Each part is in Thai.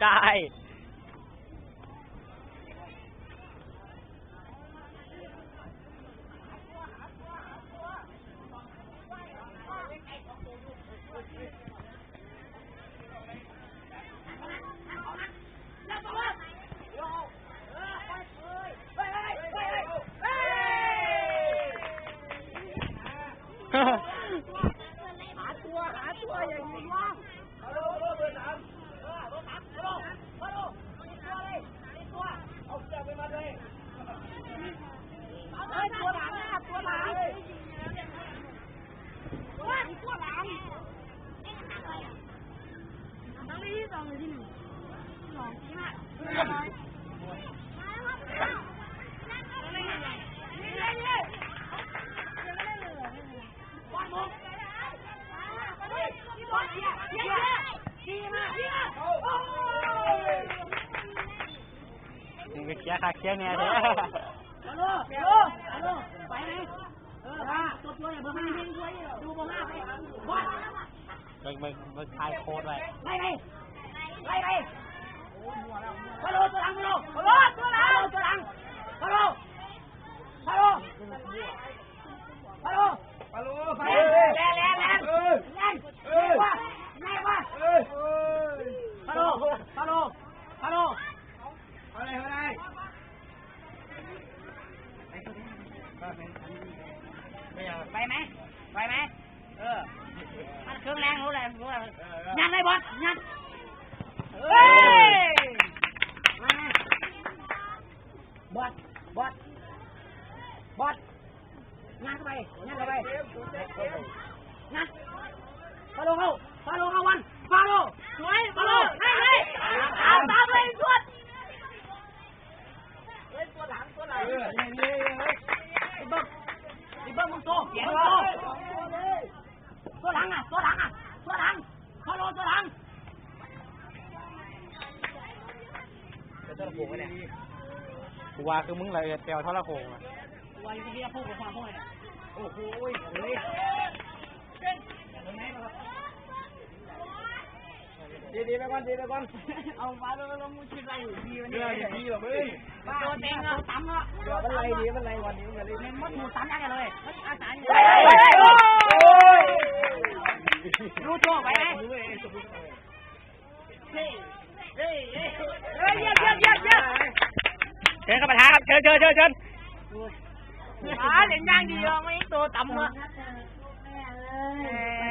ได้ เอาเลยตัวหลังนะตัวหลังว่าตัวหลังต้ ช่วยเบอร์ห้าดูเบอร์ห้าไปบอลมันมึงมึงทายโค้ดไว้ไปไปไปไปฮัลโหลตัวหลังฮัลโหลฮัลโหลตัวหลังตัวหลังฮัลโหลฮัลโหลฮัลโหล แรงแรงแรงแรงแรงแรงว่าแรงว่า เอ้ย ฮัลโหลฮัลโหลฮัลโหล อะไรอะไร ไปไหมไปไหมเออมันเครื่องแรงรู้เลยรู้เลยยันเลยบอลยันเฮ้ยมาบอลบอลบอลยันเข้าไปยันเข้าไปยันฟาโลเข้าฟาโลเข้าวันฟาโลสวยฟาโลให้ให้ตามตามเลยชวดเฮ้ยตัวหลังตัวหลัง เออนี่นี่เฮ้ย ไอ้เบิ้มไอ้เบิ้มมึงโตเสียงโตตัวหลังอะตัวหลังอะตัวหลังฟาโลตัวหลัง กูว่าคือมึงเลยเตียวเท่าละโขงอะวันที่พี่พูดกับความพูดเนี่ยโอ้โหเฮ้ยดีดีไปก่อนดีไปก่อนเอามาแล้วแล้วมึงคิดอะไรอยู่ดีวันเรื่นี้องดีแบบเฮ้ยตัวเต็งอะตั้มอะเดี๋ยวมันไรดีมันไรวันนี้มันไรเล่นมัดหมูตั้มยังไงเลยมันอาสาอยู่รู้ตัวไปไหมเฮ้ยเฮ้ยเฮ้ยเฮ้ยเยี่ยมเยี่ยมเยี่ยม เยี่ยมเชิญเข้าประธานครับเชิญเชิญเชิญเชิญอ่าเล่นย่างดีอะไม่ตัวต่ำอะประ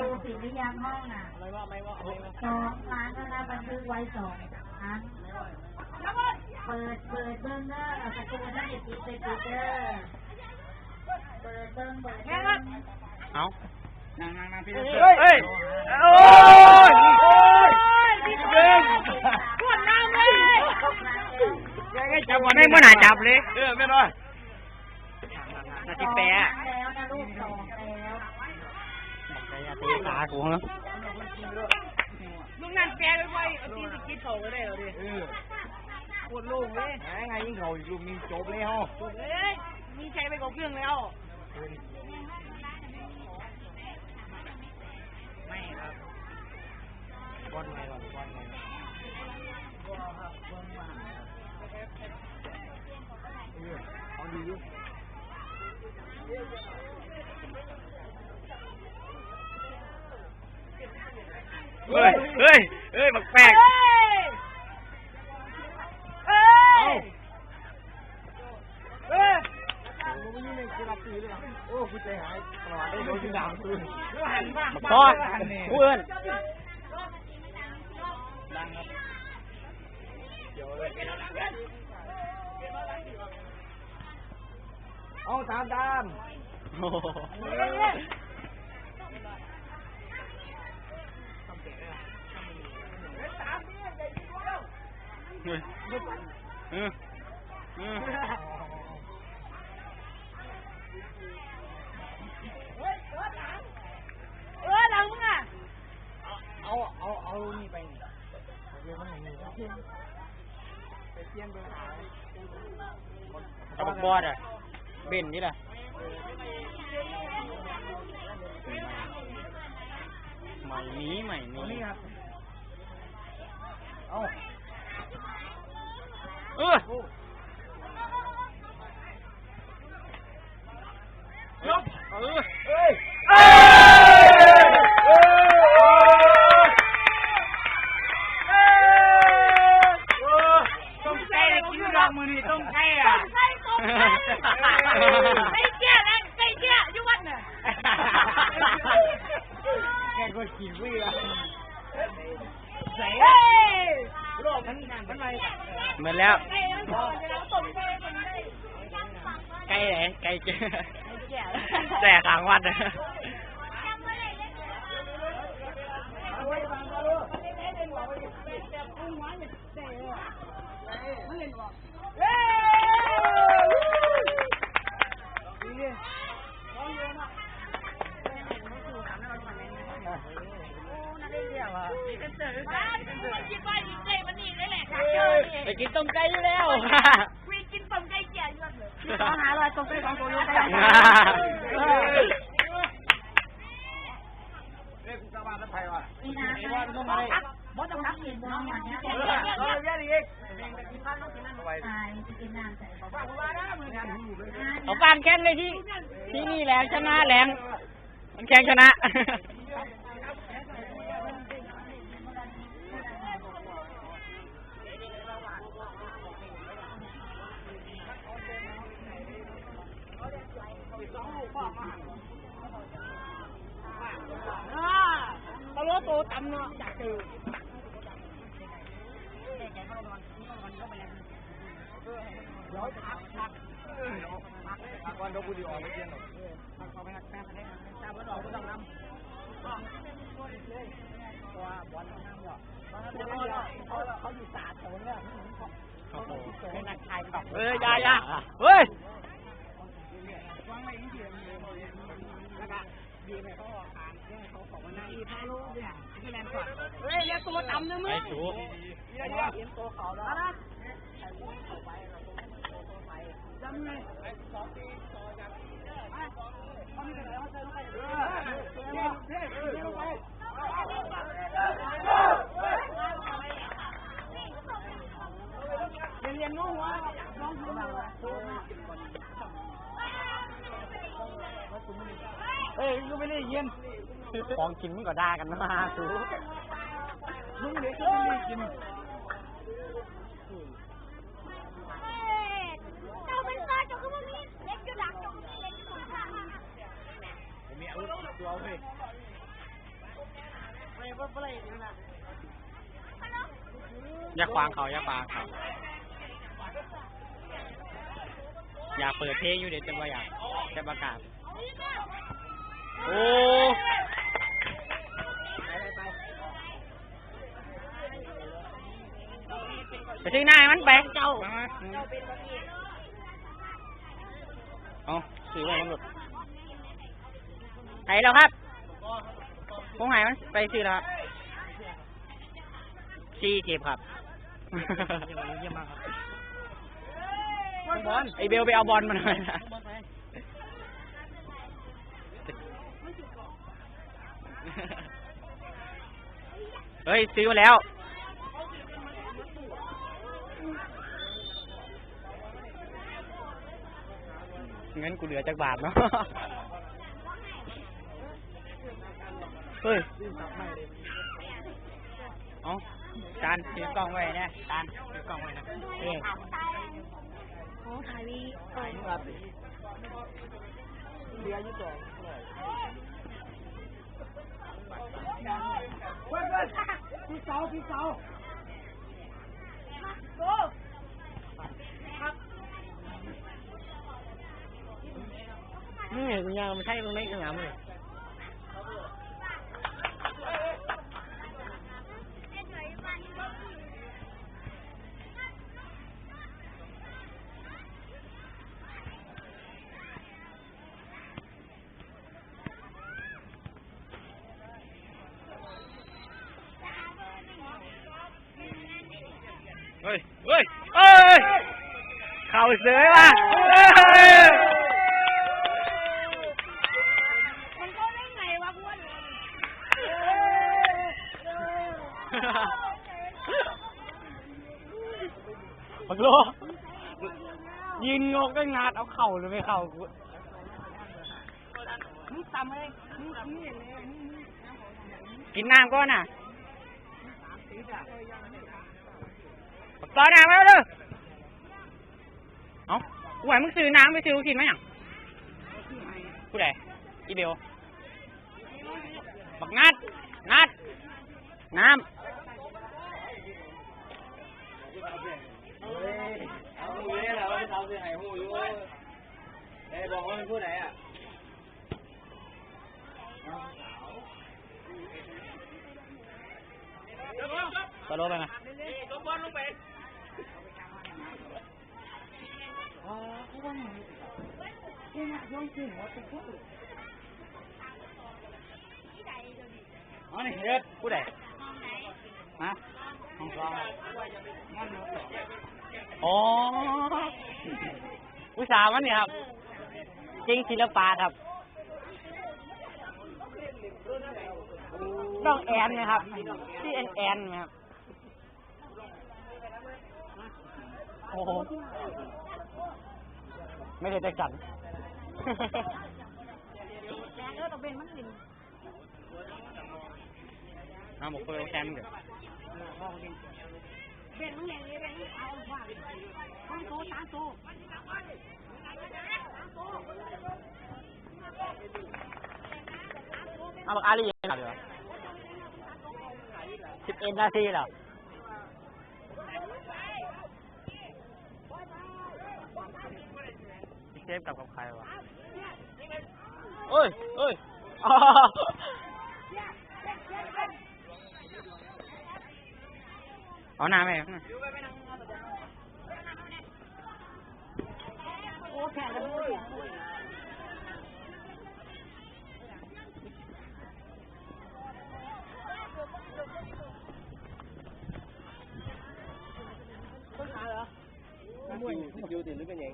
ตูปิดหรือยังห้องอะไม่ว่าไม่ว่าไม่ว่าสองครั้งแล้วนะบันทึกไว้สองครั้งเปิดเปิดเบิ้งเด้อเอาประตูนั่นอย่าปิดไปปิดเด้อเปิดเบิ้งเปิดเบิ้งเอานั่งนั่งนั่งพี่เฮ้ยเฮ้ยโอ้ยโอ้ยเบิ้งปวดน้ำเลยยังไง จับวันนี้เมื่อไหร่จับเลย เออไม่รอดนาทีแปะแล้วนะลูกสองแล้วใจอย่าตีตากูเหรอมึงนั่นแปลไปไว้เอาตีนกินเขาก็ได้เหรอดิเออปวดลูกเลยไงยิงเขาอีกลูกมีจบเลยฮะปวดเลยมีใจไปกับเครื่องแล้ว เฮ้ย เฮ้ย เฮ้ยบักแปลกเฮ้ยเฮ้ยมึงไม่ยิงในกีฬาตีเลยโอ้กูใจหายตลอดได้โดนยิงดาวคืนหันมาบักทอดกูเอิ้นเอาตามตาม เฮ้ยเออเออเออหลังมึงอะเอาเอาเอานี่ไปเดี๋ยวมันอย่างนี้ไปเจียนเบอร์หาเอาบักบอดอะเบนนี่แหละใหม่นี้ใหม่นี้นี่ครับเอา ออลบเออ เฮ้ย เอ้ต้มไก่กินดอกมือนี่ต้มไก่อะ ไก่ต้มไก่ไก่เจี๊ยนะไก่เจี๊ยอยู่วัดน่ะ แกก็กินวิ่งละ เฮ้ย โลกมันงานมันไป เหมือนแล้ว ไก่มันต้มต้มไก่มันได้ ไก่ไหนไก่เจ๊ ไก่เจี๊ย แต่ขางวัดนะ คิดว่าอีไก่มันนี่เลยแหละ ไปกินต้มไก่อยู่แล้ว วีกินต้มไก่เจี๊ยอยู่เลยสองหาลอยต้มไก่ของตัวอยู่ได้ เรียกชาวบ้านแล้วไทยว่ะ นี่นะ ไอ้ว่าต้องมาได้ บ่ต้องรับ เห็นน้องอย่างนี้ เออเออเยอะดีอีก ตายจะกินน้ำใส่ เอาฟางแข่งเลยที่ที่นี่แหล้วชนะ แหลงมันแข่งชนะตะโลโตตำเนาะอยากเจอก่ อนเราบุรีออกไม่เที่ยงหรอกเขาอยู่สาโถเนี่ยเป็นนักชายขับเอ้ยอยาอยาเฮ้ยเฮ้ยอย่าตัวต่ำนะมึไอ้งสูเยอะเยอะมาละจำไงเรียนน้องหัวน้องหัว เอ้ยกูไม่ได้ยินของกินมึงก็ด่ากันมาสูลุงเด็กก็ไม่ได้กิน วุธติดตัวเว้ยอย่าขวางเขาอย่าขวางเขาอยากเปิดเพลงอยู่เดี๋ยวจะว่าอยากจะประกาศโอ้ไปถึงหน้ามันไปเจ้าเอาสื่อว่ามันหลุด ไหนแล้วครับพวกไหนมันไปสื่อแล้วครับซีเก็บครับเยี่ยมมากครับบอลไอเบลไปเอาบอลมาหน่อยนะเฮ้ย ซื้อมาแล้วงั้นกูเหลือจากบาทเนาะ เฮ้ยเอาจานถือกล้องไว้เนี่ยจานถือกล้องไว้นะเอ๊ะโอ้ถ่ายวีขายนี่รับดิเรียนอยู่ต่อเพื่อนเพื่อนพี่เสาพี่เสาโอ้นี่กูยังไม่ใช่ตรงนี้ขนาดเล เฮ้ย เข่าเสือว่ะเฮ้ยมันก็ได้ไงวะพวกพบักโลยืนงงก็งาดเอาเข่าหรือไม่เข่ากูมึงตำเลยมึงนี่เลยกินน้ำก่อนน่ะบัก ต่อน้ำมาแล้วเด้อเอ้ากูให้มึงซื้อน้ำไปซื้อลูกชิ้นไหมอะผู้ใดอีเบลบักงัดงัด น้เอาหูนี่แหละว่าเขาคือไห้หูอยู่ไอ้บอกว่าเป็นผู้ไหนอะำตัวโลไปไหมอ๋อกูว่ามึงกูน่ะย้อนขึ้นหัวตะ อ๋อนี่เฮ็ดผู้ใดฮะห้องสองอ๋อผู้สาวมันเนี่ยครับ จริงศิลปะครับ น้องแอนนะครับที่แอนแอนนะครับ โอ้ ไม่ได้ใจสั่นน้ำบอกเพื่อนแคมป์เดี๋ยวเบ็ดมึงแรงเลยเบ็ดมึงเอาว่าสองโตสามโตเอาบอกอาลียังไงเดี๋ยวสิบเอ็ดนาทีแล้วเซ ฟกลับกับใครวะเอ้ยเอ้ยอ้าวเอาหน้าไหมโอ้แข่งกันเลยมวยคิวติดหรือเป็นยัง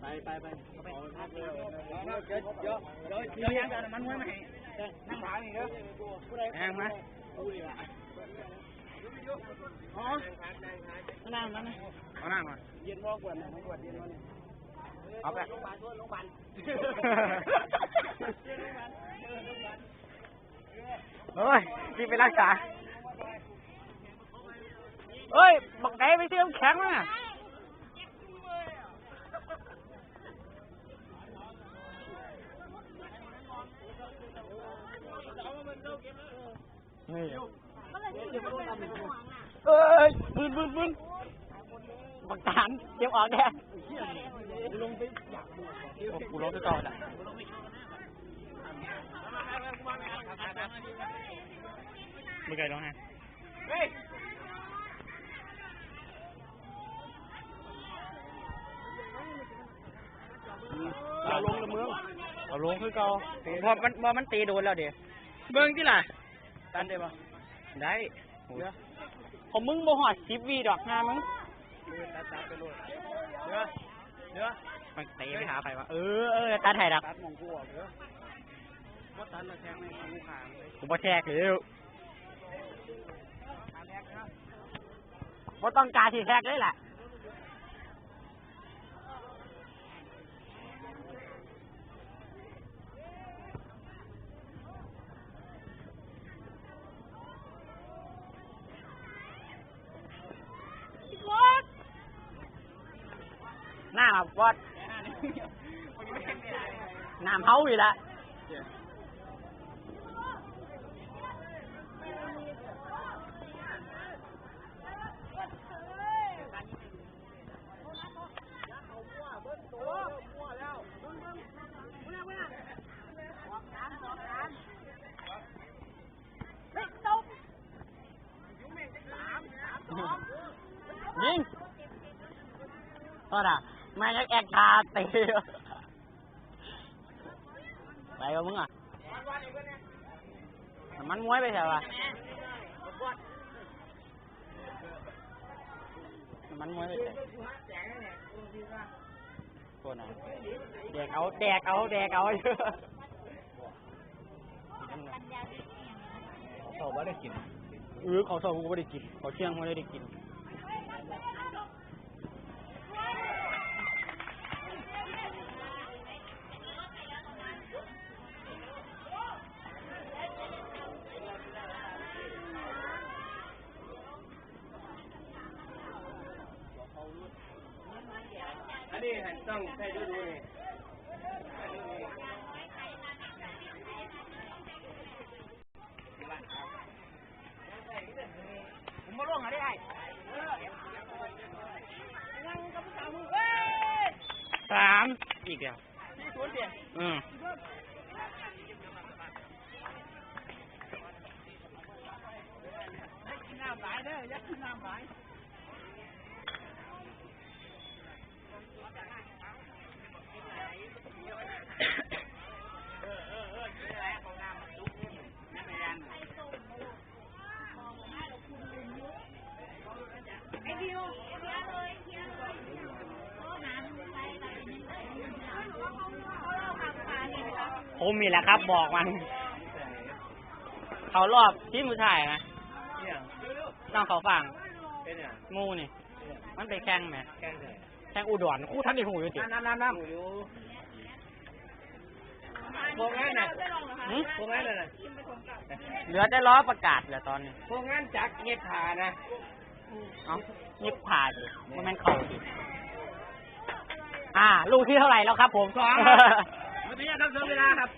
ไปไปไปไปพักเลยเยอะเยอะเยอะเยอะเยอะมันมวยไหมนั่งหาอีกเยอะแองไหมาอ๋อนั่งนั่งนั่งเอาหน้ามาเย็นมากกว่านะมากกว่าเย็นมากเอาไปโรงพยาบาลโรงพยาบาลเฮ้ยรีบไปรักษาเฮ้ยบักไหนไปซื้อน้ำแข็งมา นี่เอ้ยปืนปืนปืนบักตานเก็บออกแน่ลงไปอยากดูกูลงไปก่อนอะไม่เคยร้องไงเราลงละเมืองเอาลงคือเก่าพอมันพอมันตีโดนแล้วเดี๋ยว เบิ้งที่ล่ะตันได้ปะได้ของมึงบ่หอดสิบวีดอกงามึงตัดตัดไปเลยเดี๋ยวเดี๋ยวมันตีไปหาใครวะเออเออตัดไห้ดักตัดมองกูออกเดี๋ยวว่าตัดละแทงในกูขาเลยกูบ่แทกเลยบ่ต้องการที่แทกเลยล่ะหน้า ครับวอดน้ำเฮาอีกแล้วยิงก็น่ะมายักแอกคาตีไปกับมึงอะมันมวยไปใช่ปะมันมวยไปใช่โคนน่ะแดกเอาแดกเอาแดกเอาเยอะเขาไม่ได้กินเออเขาสอบกูไม่ได้กินเขาเที่ยงไม่ได้กิน ต้องใช้ดูดูนี่ผมมาล่วงอะไรได้สามอีกแล้วอืม ผมมีแหละครับ บอกมัน เขารอบที่มือถ่ายนะเนี่ยน้องเขาฟังเป็นเนี่ยหมูนี่ มันไปแข่งไหมแกงเลยแข่งอุดรคู่ท่านในหูอยู่จิ น้ำน้ำน้ำอยู่พวกนั้นน่ะหึพวกนั้นน่ะเหลือแต่ล้อประกาศเหลือตอนนี้ พวกนั้นจักเงียบผานะเอ้ายิบผ่าดิมันแม่นเข่าดิอ่า ลูกที่เท่าไหร่แล้วครับผม สอง วันนี้ครับเสียเวลาครับ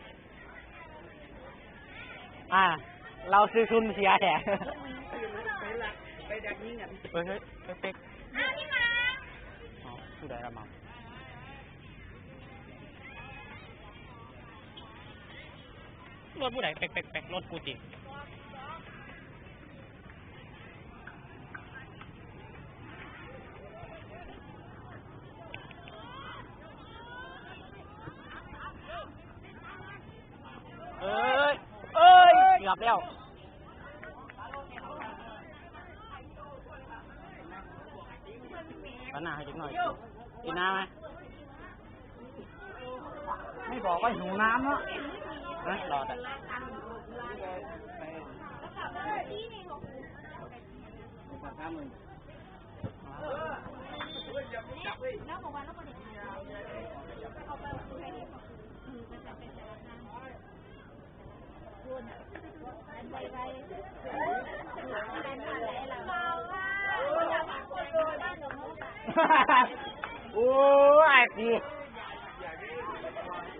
อ่า เราซื้อทุนเสียแถไปหลักไปดักยิงกันเฮ้ยเฮ้ยเฮ้ยเป๊กอ๋อผู้ใดละมั้งรถผู้ใดเป๊กเป๊กเป๊กรถกูจิเอ้ย เอ้ย เกือบแล้วขอหน้าให้จิกหน่อ โอ้ไอ้กู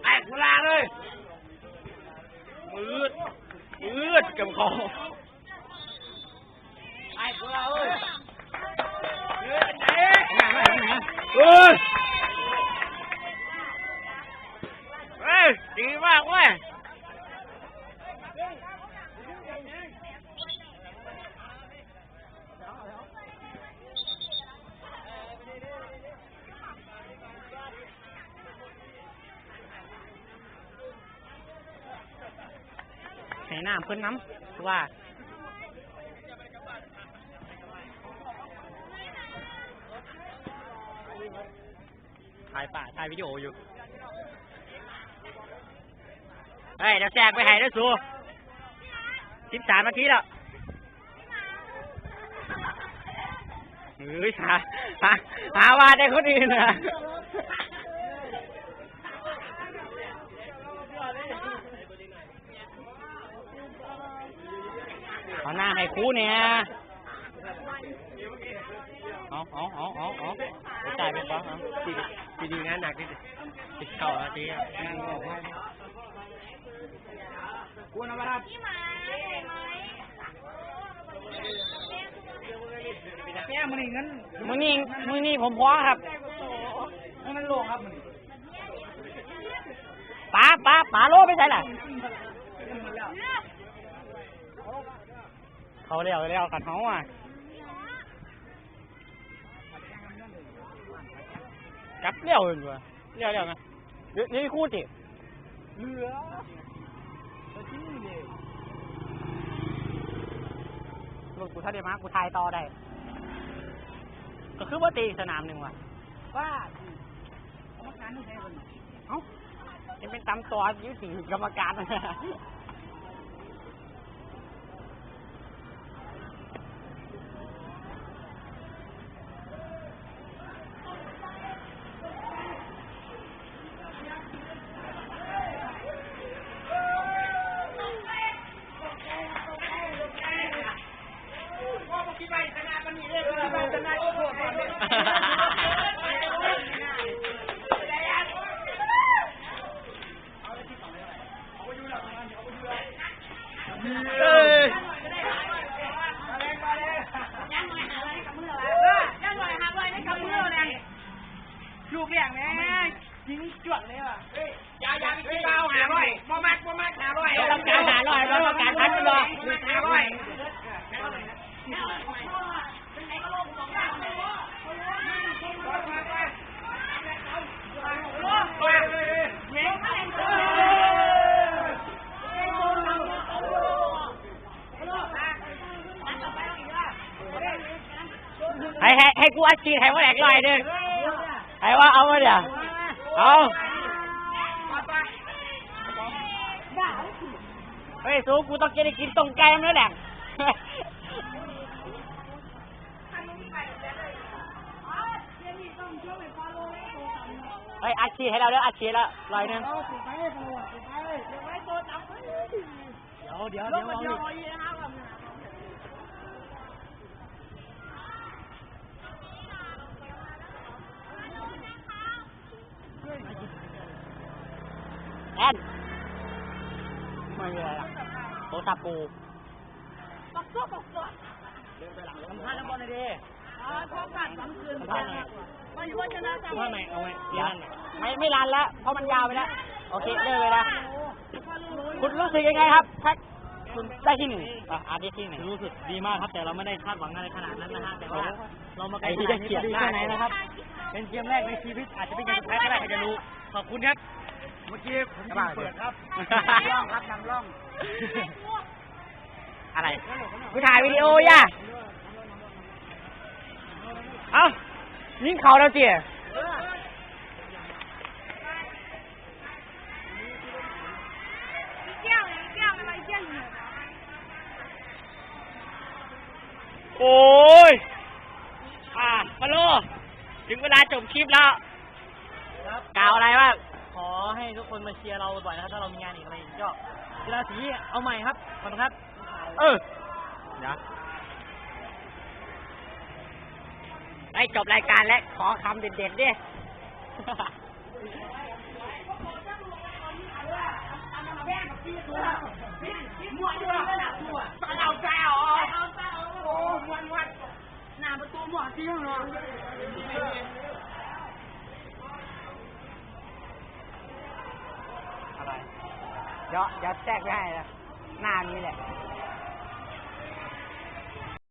ไอ้กูลาเลยมืดมืดกับเขาไอ้กูลาเอ้ยเฮ้ยเฮ้ยเฮ้ยดีมากเว้ย น้ำเพิ่นน้ำว่าถ่ายป่าถ่ายวิดีโออยู่เฮ้ยเดี๋ยวแจกไปให้ด้วยสูสิบสามนาทีแล้วเฮ้ยหาหาหาว่าได้คนอื่นนะ เอาหน้าให้ครูเนี่ยเอาเอาเอาเอาเอาไปจ่ายไปก่อนเอาดีดีดีงานหนักดิสิบเก้านาทีอะงานบอกว่ากูนวัดแก้มันนี่เงินมือนี้มือนี้ผมพอครับเงินมันโลครับมันป๋าป๋าป๋าโลไปใส่ล่ะ เขาเรียวเรียวกันเขาอะจับเรียวเลยว่ะเรียวเรียวนะเดี๋ยวนี่คู่จิเหลือที่นี่ลูกกูถ้าเดี๋ยวมากูทายต่อได้ ก็คือว่าตีอีกสนามหนึ่งว่ะว่ากรรมการนี่ใช่คนเอ้ายังเป็นตำตัวอยุติกรรมการชนะก็โคตร ให้ให้กูอัดฉีดให้ว่าแหลกลอยเด้อให้ว่าเอามาเดี๋ยวเอาเฮ้ยสูกูต้องกินได้กินตรงไก่มันแล้วแหละเฮ้ยอัดฉีดให้เราเด้ออัดฉีดแล้วลอยหนึงเดี๋ยวเดี๋ยวเดี๋ยว แอนไม่มีอะไรหรอกโทรศัพท์กูสัมภาษณ์แล้วบอลเลยดิสัมภาษณ์หน่อยสัมภาษณ์หน่อยเอาไว้เดี๋ยวนั่นน่ะไม่ไม่รันแล้วเพราะมันยาวไปแล้วโอเคเลิกเลยนะคุณรู้สึกยังไงครับแท็กคุณได้ที่หนึ่งอะอาได้ที่หนึ่งรู้สึกดีมากครับ แต่เราไม่ได้คาดหวังอะไรขนาดนั้นนะฮะแต่ว่าเรามาไอ้ที่จะเกลียดดีได้แค่ไหนนะครับ เป็นเกมแรกในชีวิตอาจจะเป็นเกมสุดท้ายก็ได้ใครจะรู้ขอบคุณครับเมื่อกี้ผมยิงเปิดครับร่องครับนำร่องอะไรกูถ่ายวิดีโอย่าเอ้ายิงเขาแล้วเจี๋ยโอ้ย อ่าฟาโล ถึงเวลาจบคลิปแล้วครับกล่าวอะไรบ้างขอ ให้ทุกคนมาเชียร์เราบ่อยๆนะครับถ้าเรามีงานอีกอะไรอีกก็กีฬาสีเอาใหม่ครับขอบคุณครับ เออเดี๋ยวไอ้จบรายการแล้วขอคำเด็ดๆดิมั่วอยู่แล้วนะมั่วเอาใจอ๋อเอาใจโอ้มวนมวนหน้าประตูมั่วจริงเหร อะไร เดี๋ยวเดี๋ยวแทรกไว้ให้นะหน้านี้แหละ